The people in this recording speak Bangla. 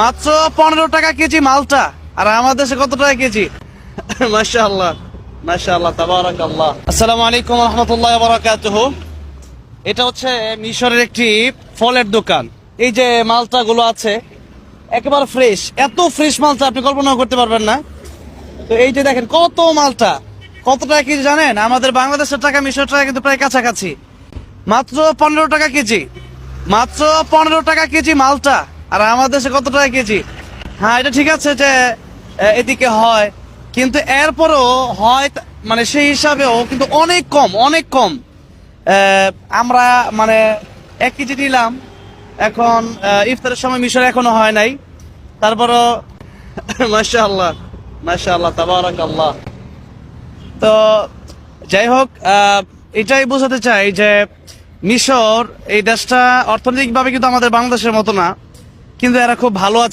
মাত্র পনেরো টাকা কেজি মালটা। আর আমাদের দেশে কত টাকা কেজি? মাশাআল্লাহ মাশাআল্লাহ, তাবারাকাল্লাহ। আসসালামু আলাইকুম রাহমাতুল্লাহি বারাকাতুহু এটা হচ্ছে মিশরের একটি ফলের দোকান। এই যে মালটা গুলো আছে, একেবারে ফ্রেশ। এত ফ্রেশ মালটা আপনি কল্পনা করতে পারবেন না। তো এই যে দেখেন, কত মালটা? কত টাকা কেজি জানেন? আমাদের বাংলাদেশের টাকা মিশর টাকা কিন্তু প্রায় কাছাকাছি। মাত্র পনেরো টাকা কেজি। মাত্র পনেরো টাকা কেজি মালটা। আর আমাদের দেশে কত টাকা কেজি? হ্যাঁ এটা ঠিক আছে যে এদিকে হয়, কিন্তু এরপরও হয় মানে সেই হিসাবেও কিন্তু অনেক কম অনেক কম। আমরা মানে এক কেজি নিলাম, এখন ইফতারের সময় মিশর এখনও হয় নাই। তারপরও মাশা আল্লাহ মাশা আল্লাহ তাবারাক আল্লাহ তো যাই হোক এটাই বোঝাতে চাই যে মিশর এই দেশটা অর্থনৈতিকভাবে কিন্তু আমাদের বাংলাদেশের মতো না। কিন্তু এরা খুব ভালো আছে।